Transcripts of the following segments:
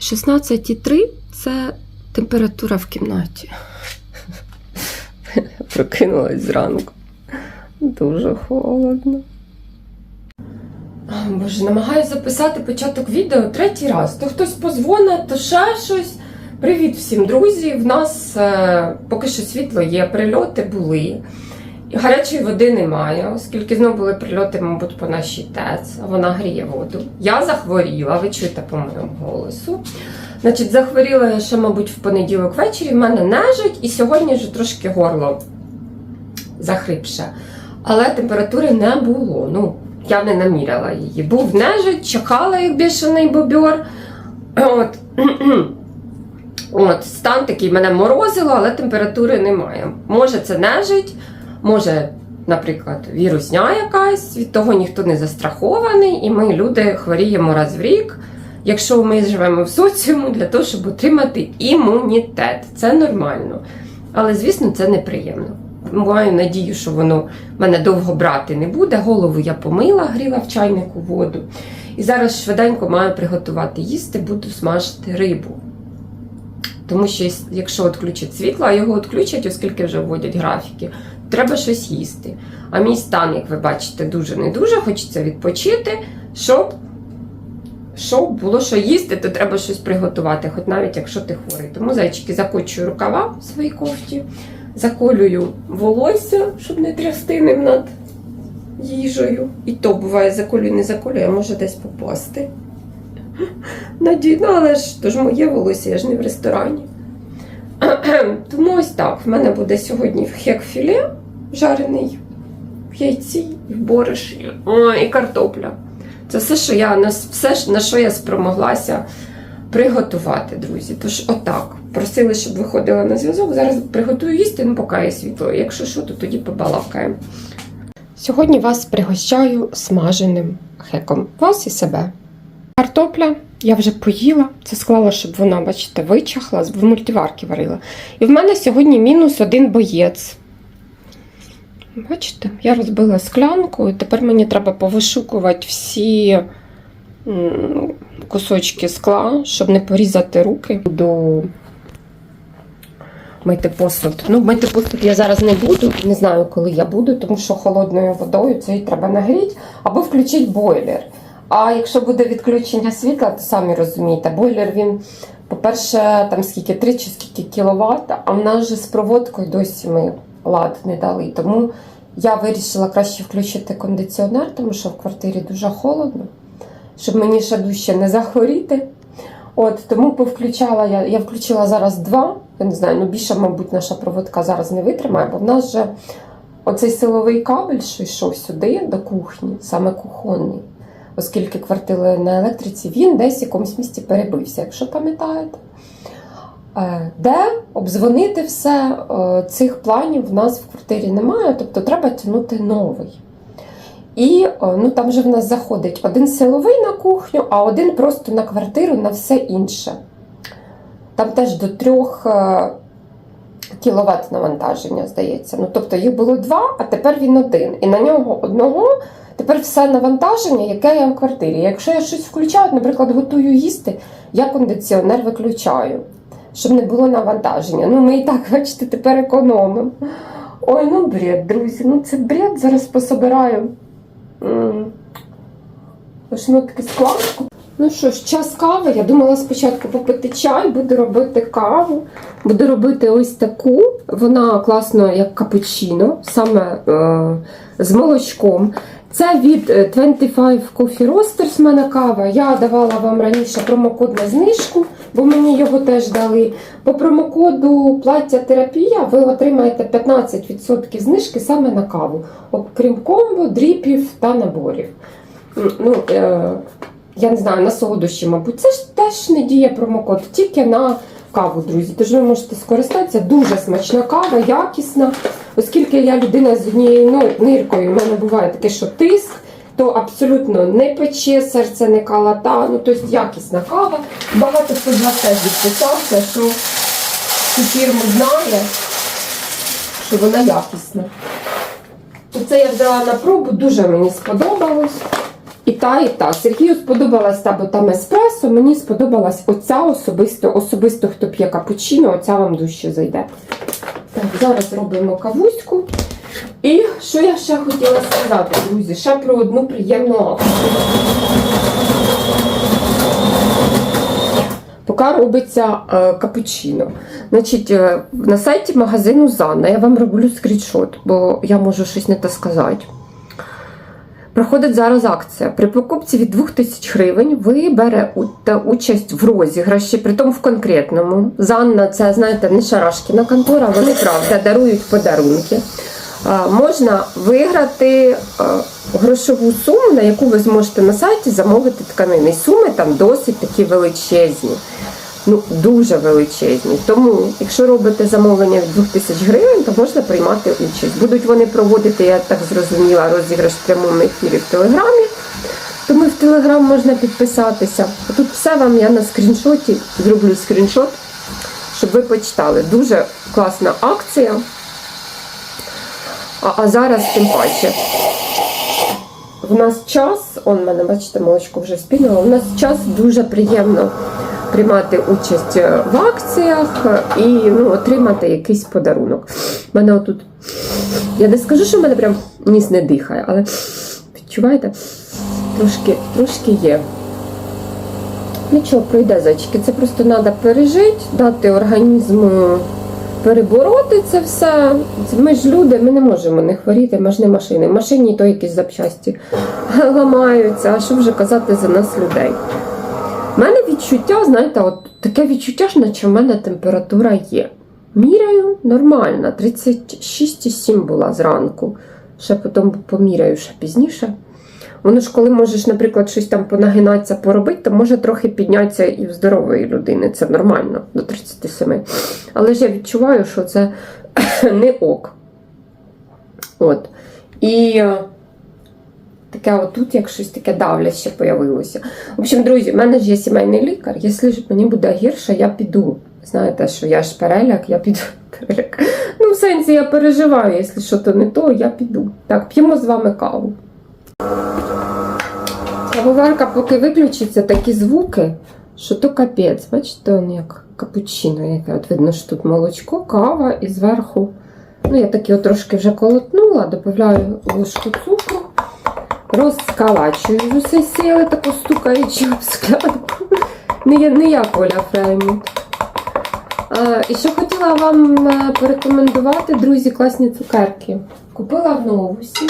16,3 це температура в кімнаті. Прокинулась зранку. Дуже холодно. Боже, намагаюся записати початок відео третій раз. То хтось позвонить, то ще щось. Привіт всім, друзі! В нас е, поки що світло є, прильоти були. Гарячої води немає, оскільки знову були прильоти, мабуть, по нашій ТЕЦ, вона гріє воду. Я захворіла, ви чуєте по моєму голосу. Значить, захворіла я ще, мабуть, в понеділок ввечері. В мене нежить, і сьогодні вже трошки горло захрипше. Але температури не було. Ну, я не наміряла її. Був нежить, чекала як бішений бобер. От. От, стан такий мене морозило, але температури немає. Може, це нежить, може, наприклад, вірусня якась, від того ніхто не застрахований, і ми, люди, хворіємо раз в рік, якщо ми живемо в соціуму для того, щоб отримати імунітет. Це нормально. Але, звісно, це неприємно. Маю надію, що воно мене довго брати не буде. Голову я помила, гріла в чайнику воду. І зараз швиденько маю приготувати їсти, буду смажити рибу. Тому що якщо відключать світло, а його відключать, оскільки вже вводять графіки, треба щось їсти. А мій стан, як ви бачите, дуже не дуже, хочеться відпочити, щоб, щоб було що їсти, то треба щось приготувати, хоч навіть якщо ти хворий. Тому зайчики закочую рукава в своїй кофті, заколюю волосся, щоб не трясти ним над їжею. І то буває, заколюю, не заколюю, а може десь попасти. Надію, ну але ж то ж моє волосся, я ж не в ресторані. Тому ось так. В мене буде сьогодні хек філе жарений в яйці, в борошні і картопля. Це все, що я все, на що я спромоглася приготувати, друзі. Тож, отак. Просили, щоб виходила на зв'язок. Зараз приготую їсти, ну поки є світло. Якщо що, то тоді побалакаємо. Сьогодні вас пригощаю смаженим хеком. Вас і себе. Картопля я вже поїла, це склала, щоб вона, бачите, вичахла, в мультиварки варила. І в мене сьогодні мінус один боєць. Бачите, я розбила склянку, і тепер мені треба повишукувати всі кусочки скла, щоб не порізати руки. Буду мити посуд. Ну, мити посуд я зараз не буду, не знаю, коли я буду, тому що холодною водою це і треба нагріти або включити бойлер. А якщо буде відключення світла, то самі розумієте, бойлер він, по-перше, там скільки 3 чи скільки кіловат, а в нас же з проводкою досі ми лад не дали. Тому я вирішила краще включити кондиціонер, тому що в квартирі дуже холодно, щоб мені ще дужче не захворіти. От Тому повключала я, я включила зараз два. Я не знаю, ну більше, мабуть, наша проводка зараз не витримає, бо в нас вже оцей силовий кабель, що йшов сюди до кухні, саме кухонний оскільки квартира на електриці, він десь в якомусь місці перебився, якщо пам'ятаєте. Е, Де обдзвонити все, е, цих планів в нас в квартирі немає, тобто треба тягнути новий. І ну, там же в нас заходить один силовий на кухню, а один просто на квартиру на все інше. Там теж до 3 кВт навантаження, здається. Ну, Тобто їх було два, а тепер він один. І на нього одного Тепер все навантаження, яке я в квартирі. Якщо я щось включаю, наприклад, готую їсти, я кондиціонер виключаю, щоб не було навантаження. Ну, ми і так, бачите, тепер економимо. Ой, ну бред, друзі, ну це бред, зараз пособираю. Таке складку. Ну що ж, час кави. Я думала спочатку попити чай, буду робити каву. Буду робити ось таку. Вона класно, як капучино, саме е, з молочком. Це від 25 Coffee Roasters в мене кава. Я давала вам раніше промокод на знижку, бо мені його теж дали. По промокоду плаття терапія ви отримаєте 15% знижки саме на каву, окрім комбо, дріпів та наборів. Ну, е, Я не знаю, на солодощі, мабуть, це ж теж не діє промокод, тільки на каву, друзі. Тож ви можете скористатися. Дуже смачна кава, якісна. Оскільки я людина з однією ниркою, в мене буває таке, що тиск, то абсолютно не пече, серце не калата, ну тобто якісна кава. Багато хто з вас теж відписався, що цю фірму знає, що вона якісна. Це я взяла на пробу, дуже мені сподобалось. І та, і та. Сергію сподобалась та, бо там еспресо, мені сподобалась оця особисто, особисто хто п'є капучино, оця вам дужче зайде. Так, зараз робимо кавуську. І що я ще хотіла сказати, друзі, ще про одну приємну акцію. Поки робиться е, капучино. Значить, е, на сайті магазину Занна я вам роблю скріншот, бо я можу щось не те сказати. Проходить зараз акція. При покупці від 2000 гривень ви берете участь в розіграші, притом в конкретному. Занна, це, знаєте, не шарашкіна контора, вони правда дарують подарунки. А, Можна виграти грошову суму, на яку ви зможете на сайті замовити тканини. Суми там досить такі величезні. Ну, дуже величезні. Тому, якщо робите замовлення від 2000 гривень, то можна приймати участь. Будуть вони проводити, я так зрозуміла, розіграш в прямому ефірі в Телеграмі. Тому в Телеграм можна підписатися. Тут все вам я на скріншоті зроблю скріншот, щоб ви почитали. Дуже класна акція. А, зараз тим паче. В нас час, он мене, бачите, молочко вже спінило. У нас час дуже приємно приймати участь е, в акціях і ну, отримати якийсь подарунок. У мене отут. Я не скажу, що в мене прям ніс не дихає, але відчуваєте, трошки, трошки є. Нічого, пройде зайчики. Це просто треба пережити, дати організму перебороти це все. Ми ж люди, ми не можемо не хворіти, ми ж не машини. Машині то якісь запчасті ламаються, а що вже казати за нас людей. У мене відчуття, знаєте, от таке відчуття, ж наче в мене температура є. Міряю нормально, 36,7 була зранку. Ще потім поміряю ще пізніше. Воно ж, коли можеш, наприклад, щось там понагинатися, поробити, то може трохи піднятися і в здорової людини. Це нормально до 37. Але ж я відчуваю, що це не ок. От. І е, таке отут, як щось таке давляще появилося. В общем, друзі, в мене ж є сімейний лікар. Якщо мені буде гірше, я піду. Знаєте, що я ж переляк, я піду. Ну, в сенсі я переживаю, якщо що то не то, я піду. Так, п'ємо з вами каву. Кавоварка поки виключиться такі звуки, що то капець. Бачите, он як капучино, яке от видно, що тут молочко, кава і зверху. Ну, я такі трошки вже колотнула, додаю ложку цукру, розкалачую з усі сили, таку стукаючи об склянку. Не я, не я Коля Фреймут. І що хотіла вам е, порекомендувати, друзі, класні цукерки. Купила в новусі.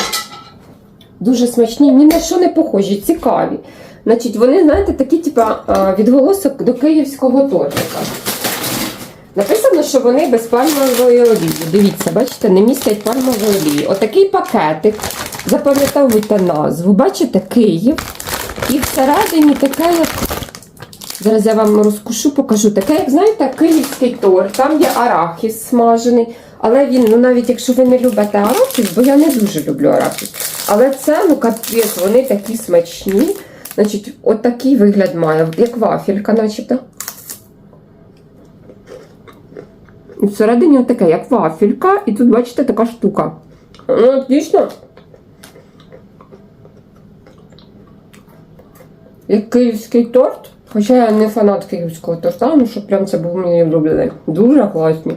Дуже смачні, ні на що не похожі, цікаві. Значить, вони, знаєте, такі, типа, відголосок до київського тортика. Написано, що вони без пальмової олії. Дивіться, бачите, не містять пальмової олії. Отакий пакетик. Запам'ятовуйте назву. Бачите, Київ. І всередині таке, як. Зараз я вам розкушу, покажу. Таке, як знаєте, київський торт. Там є арахіс смажений. Але він, ну навіть якщо ви не любите арахіс, бо я не дуже люблю арахіс. Але це, ну капець, вони такі смачні. Значить, от такий вигляд має, як вафелька, начебто. І всередині отаке, як вафелька, і тут, бачите, така штука. Ну, дійсно. Як київський торт. Хоча я не фанат київського торта, ну що прям це був мій улюблений. Дуже класні.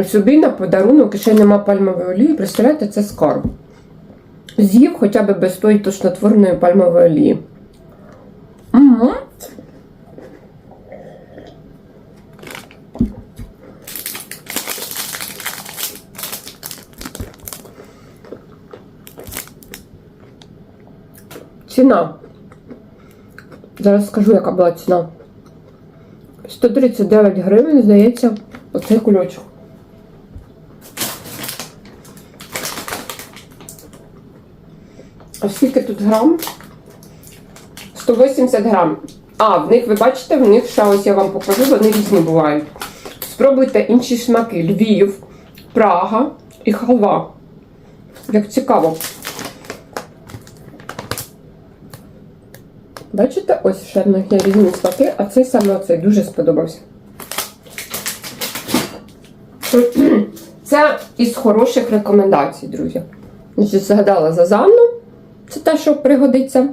Собі на подарунок ще нема пальмової олії, представляєте, це скарб. З'їв хоча б без тої тошнотворної пальмової олії. Угу. Ціна. Зараз скажу, яка була ціна. 139 гривень, здається, оцей кульочок. А скільки тут грам? 180 грам. А, в них, ви бачите, в них ще ось я вам покажу, вони різні бувають. Спробуйте інші смаки: Львів, Прага і халва. Як цікаво. Бачите, ось ще в них різні смаки, а цей саме оцей дуже сподобався. Це із хороших рекомендацій, друзі. Згадала за Занну. Те, що пригодиться.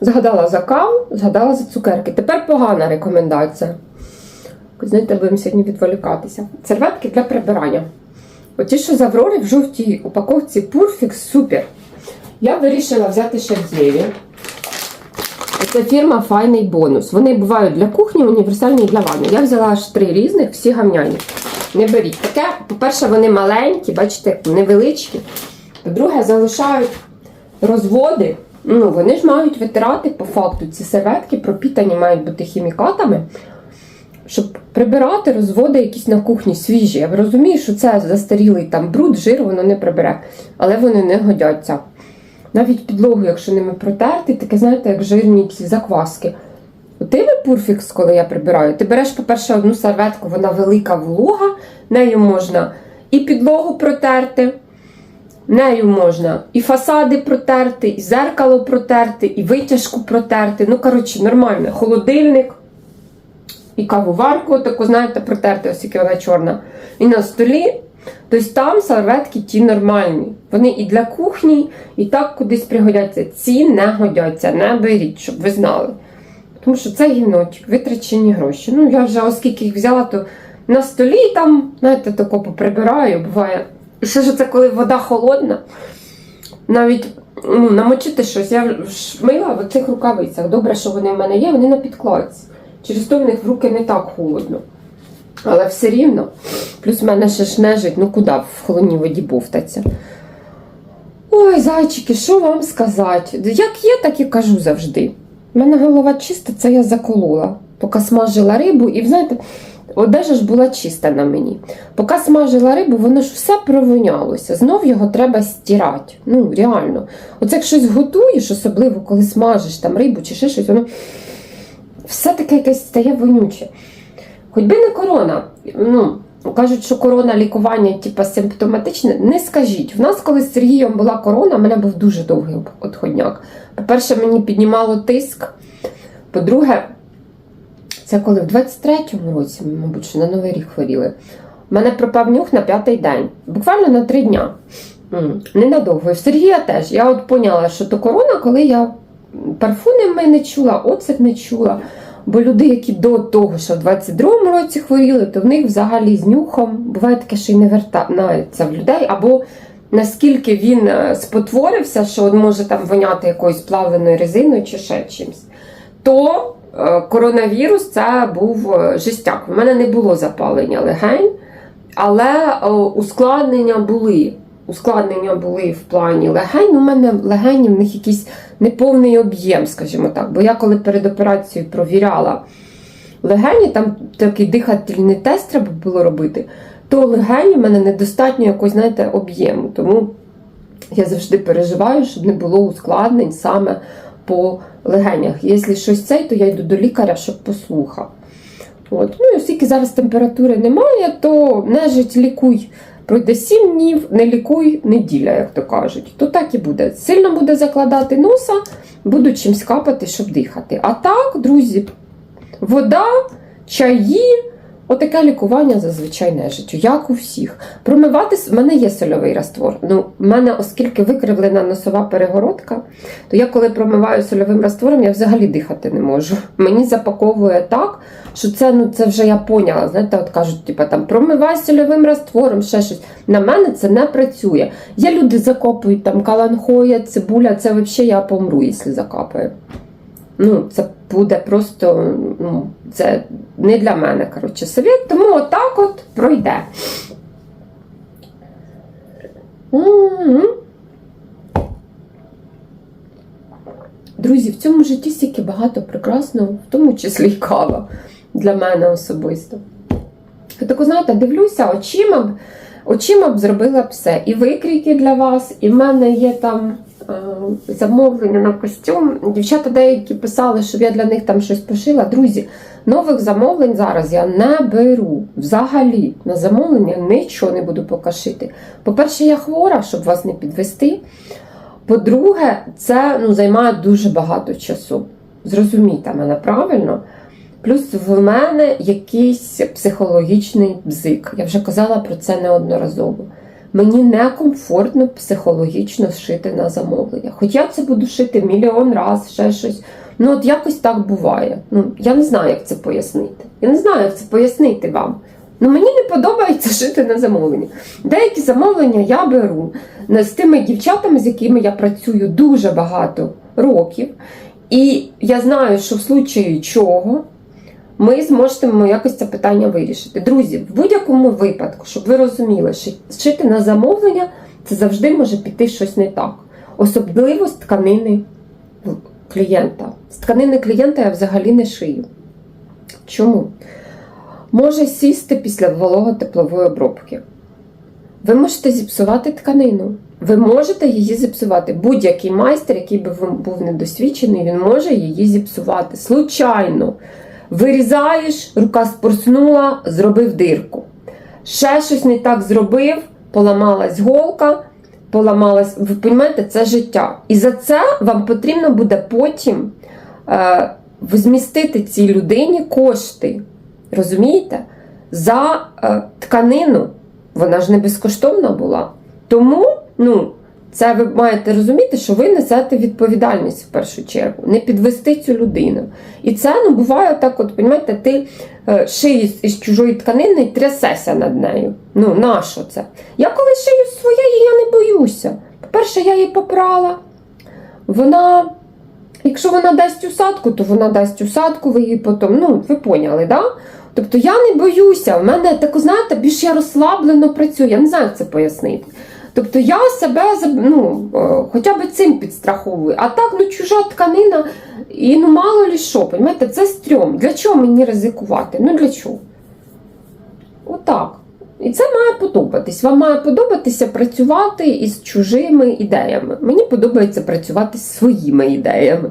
Згадала за каву, згадала за цукерки. Тепер погана рекомендація. Знаєте, будемо сьогодні відволікатися. Серветки для прибирання. Оті, що з Аврори в жовтій упаковці Purfix супер. Я вирішила взяти ще в Єві. Це фірма Файний бонус. Вони бувають для кухні, універсальні і для ванни. Я взяла аж три різних, всі гамняні. Не беріть. Таке, по-перше, вони маленькі, бачите, невеличкі. По-друге, залишають розводи. Ну, вони ж мають витирати по факту. Ці серветки пропітані мають бути хімікатами, щоб прибирати розводи якісь на кухні свіжі. Я розумію, що це застарілий там бруд, жир, воно не прибере, але вони не годяться. Навіть підлогу, якщо ними протерти, таке, знаєте, як жирні ці закваски. Тими пурфікс, коли я прибираю, ти береш, по-перше, одну серветку, вона велика волога, нею можна і підлогу протерти, нею можна і фасади протерти, і зеркало протерти, і витяжку протерти. Ну, коротше, нормально. Холодильник, і кавоварку, таку, знаєте, протерти, оскільки вона чорна. І на столі. Тобто там серветки ті нормальні. Вони і для кухні, і так кудись пригодяться. Ці не годяться, не беріть, щоб ви знали. Тому що це гівночок, витрачені гроші. Ну, я вже, оскільки їх взяла, то на столі там, знаєте, тако поприбираю, буває. І ще ж це коли вода холодна. Навіть ну, намочити щось. Я мила в цих рукавицях. Добре, що вони в мене є, вони на підкладці. Через то в них в руки не так холодно. Але все рівно. Плюс в мене ще ж нежить, ну куди в холодній воді бовтаться. Ой, зайчики, що вам сказати? Як є, так і кажу завжди. У мене голова чиста, це я заколола. Поки смажила рибу, і знаєте, одежа ж була чиста на мені. Поки смажила рибу, воно ж все провонялося. Знов його треба стирати. Ну, реально. Оце як щось готуєш, особливо коли смажиш там рибу чи ще щось, воно все таке якесь стає вонюче. Хоч би не корона. Ну, кажуть, що корона лікування, типу, симптоматичне, не скажіть. В нас, коли з Сергієм була корона, у мене був дуже довгий отходняк. По-перше, мені піднімало тиск. По-друге, це коли в 23-му році, мабуть, що на Новий рік хворіли. У мене пропав нюх на п'ятий день, буквально на три дня. Ненадовго. І в Сергія теж. Я от поняла, що то корона, коли я парфуми не чула, оцет не чула. Бо люди, які до того, що в 22-му році хворіли, то в них взагалі з нюхом буває таке, що й не вертається в людей, або наскільки він е, спотворився, що може там воняти якоюсь плавленою резиною чи ще чимось, то коронавірус це був е, жестяк. У мене не було запалення легень, але е, ускладнення були. Ускладнення були в плані легень. У мене легені в них якийсь неповний об'єм, скажімо так. Бо я коли перед операцією провіряла легені, там такий дихательний тест треба було робити, то легені в мене недостатньо якось, знаєте, об'єму. Тому я завжди переживаю, щоб не було ускладнень саме по легенях. Якщо щось цей, то я йду до лікаря, щоб послухав. От. Ну і оскільки зараз температури немає, то нежить лікуй. Пройде 7 днів, не лікуй неділя, як то кажуть. То так і буде. Сильно буде закладати носа, буду чимсь капати, щоб дихати. А так, друзі, вода, чаї, отаке лікування зазвичай нежиттю, як у всіх. Промивати в мене є сольовий раствор. Ну, в мене, оскільки викривлена носова перегородка, то я коли промиваю сольовим раствором, я взагалі дихати не можу. Мені запаковує так, що це ну це вже я поняла. Знаєте, от кажуть, типу, там промивай сольовим раствором, ще щось. На мене це не працює. Є люди закопують там каланхоя, цибуля, це взагалі я помру, якщо закапаю. Ну, це буде просто, ну, це не для мене, коротше, совет, тому отак от пройде. Друзі, в цьому житті стільки багато прекрасного, в тому числі й кава для мене особисто. Я таку, знаєте, дивлюся, очима б, очима б зробила б все. І викрійки для вас, і в мене є там замовлення на костюм. Дівчата деякі писали, щоб я для них там щось пошила. Друзі, нових замовлень зараз я не беру. Взагалі на замовлення нічого не буду покашити. По-перше, я хвора, щоб вас не підвести. По-друге, це ну, займає дуже багато часу. Зрозумійте мене правильно. Плюс в мене якийсь психологічний бзик. Я вже казала про це неодноразово. Мені некомфортно психологічно шити на замовлення. Хоч я це буду шити мільйон раз, ще щось. Ну, от якось так буває. Ну, я не знаю, як це пояснити. Я не знаю, як це пояснити вам. Ну, мені не подобається шити на замовлення. Деякі замовлення я беру з тими дівчатами, з якими я працюю дуже багато років. І я знаю, що в случаї чого ми зможемо якось це питання вирішити. Друзі, в будь-якому випадку, щоб ви розуміли, що шити на замовлення це завжди може піти щось не так. Особливо з тканини клієнта. З тканини клієнта я взагалі не шию. Чому? Може сісти після вологотеплової обробки. Ви можете зіпсувати тканину. Ви можете її зіпсувати. Будь-який майстер, який би був недосвідчений, він може її зіпсувати. Случайно. Вирізаєш, рука спорснула, зробив дирку. Ще щось не так зробив, поламалась голка, поламалась. Ви розумієте, це життя. І за це вам потрібно буде потім е, змістити цій людині кошти. Розумієте? За е, тканину. Вона ж не безкоштовна була. Тому, ну, це ви маєте розуміти, що ви несете відповідальність в першу чергу, не підвести цю людину. І це ну, буває так, от, розумієте, ти е, шиєш із чужої тканини і трясешся над нею. Ну, нащо це? Я коли шию своєї, я не боюся. По-перше, я її попрала. Вона, якщо вона дасть усадку, то вона дасть усадку, ви її потім, ну, ви поняли, да? Тобто я не боюся, в мене так, знаєте, більш я розслаблено працюю, я не знаю, як це пояснити. Тобто я себе ну, е, хоча б цим підстраховую. А так, ну чужа тканина, і ну мало лі що, розумієте, це стрьом. Для чого мені ризикувати? Ну для чого? Отак. І це має подобатись. Вам має подобатися працювати із чужими ідеями. Мені подобається працювати з своїми ідеями.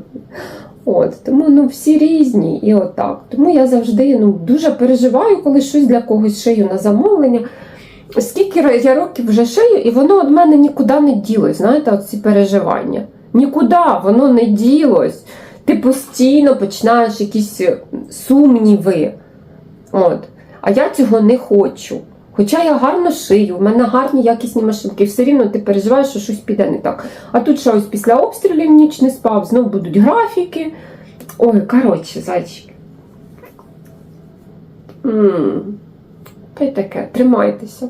От, Тому ну, всі різні і отак. Тому я завжди ну, дуже переживаю, коли щось для когось шию на замовлення. Скільки я років вже шию, і воно від мене нікуди не ділось. Знаєте, оці переживання. Нікуди воно не ділось. Ти постійно починаєш якісь сумніви. От. А я цього не хочу. Хоча я гарно шию, в мене гарні якісні машинки, все рівно ти переживаєш, що щось піде не так. А тут щось після обстрілів ніч не спав, знову будуть графіки. Ой, коротше, зайчики. Та й таке, тримайтеся.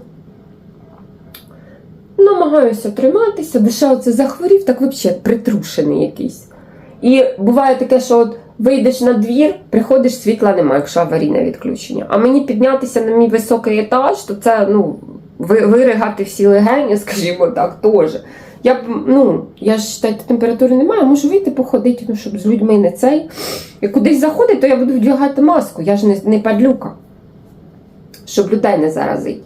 Намагаюся триматися, де ще оце захворів, так взагалі притрушений якийсь. І буває таке, що от вийдеш на двір, приходиш, світла немає, якщо аварійне відключення. А мені піднятися на мій високий етаж, то це ну, виригати всі легені, скажімо так, теж. Я б, ну, я ж считайте, температури немає, можу вийти походити, ну, щоб з людьми не цей. І кудись заходить, то я буду вдягати маску, я ж не, не падлюка, щоб людей не заразить.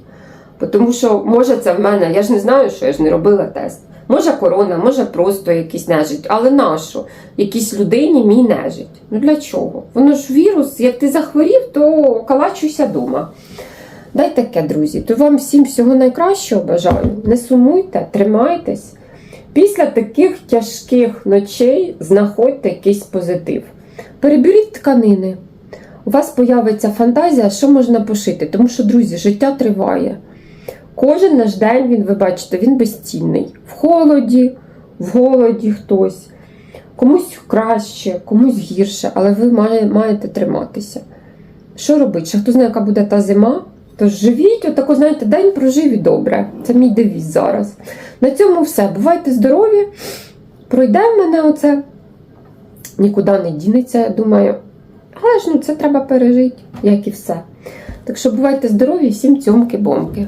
Тому що, може, це в мене, я ж не знаю, що я ж не робила тест. Може корона, може просто якийсь нежить. Але нащо? Якійсь людині мій нежить. Ну для чого? Воно ж вірус, як ти захворів, то калачуйся вдома. Дай таке, друзі. То вам всім всього найкращого бажаю. Не сумуйте, тримайтесь. Після таких тяжких ночей знаходьте якийсь позитив. Переберіть тканини. У вас появиться фантазія, що можна пошити. Тому що, друзі, життя триває. Кожен наш день, він, ви бачите, він безцінний. В холоді, в голоді хтось. Комусь краще, комусь гірше, але ви маєте триматися. Що робити? Ще хто знає, яка буде та зима, то живіть, отако, знаєте, день прожив і добре. Це мій девіз зараз. На цьому все. Бувайте здорові. Пройде в мене оце. Нікуди не дінеться, я думаю. Але ж ну, це треба пережити, як і все. Так що бувайте здорові, всім цьомки-бомки.